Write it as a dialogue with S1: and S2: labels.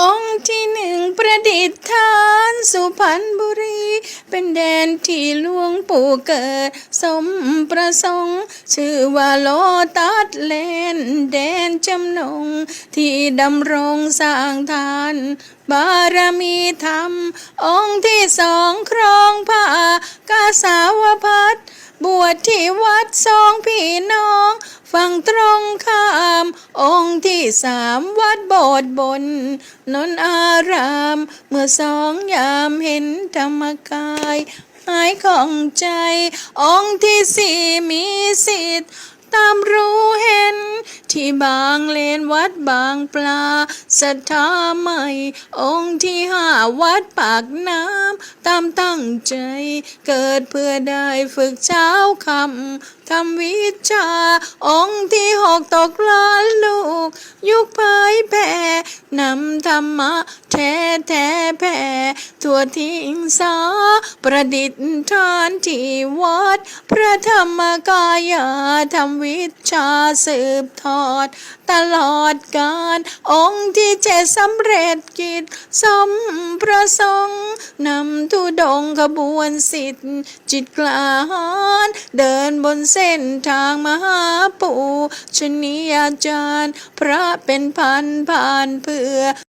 S1: องค์ที่หนึ่งประดิษฐานสุพรรณบุรี เป็นแดนที่หลวงปู่เกิด สมประสงค์ ชื่อว่าโลตัสเลนแดนจำนง ที่ดำรงสร้างทาน บารมีธรรม องค์ที่สองครองผ้ากาสาวพั ดที่วัดสองพี่น้อง ฝั่งตรงข้าม องค์ที่สามวัดโบสถ์บน นนอาราม เมื่อสองยามเห็นธรรมกาย หายของใจ องค์ที่สี่มีสิทธิ์ ตามรู้เห็น ที่บางเลนวัดบางปลาศรัทธาใหม่ องค์ที่ห้าวัดปากน้ำตามตั้งใจ เกิดเพื่อได้ฝึกเช้าคำทำวิชา องค์ที่หกตกล้านลูก ยุคเผยแผ่นำธรรมะแท้แท้แผ่ ทั่วทิ้งสา ประดิษฐานที่วัด พระธรรมกายาทำวิชาสืบทอด ตลอดกาลองค์ที่เจ็ดสำเร็จกิจสมประสงค์นำทุดงขบวนสิทธิ์ จิตกลาหาญเดินบนเส้นทางมหาปู่ชนียาจารย์ พระเป็นพันผ่านเพื่อ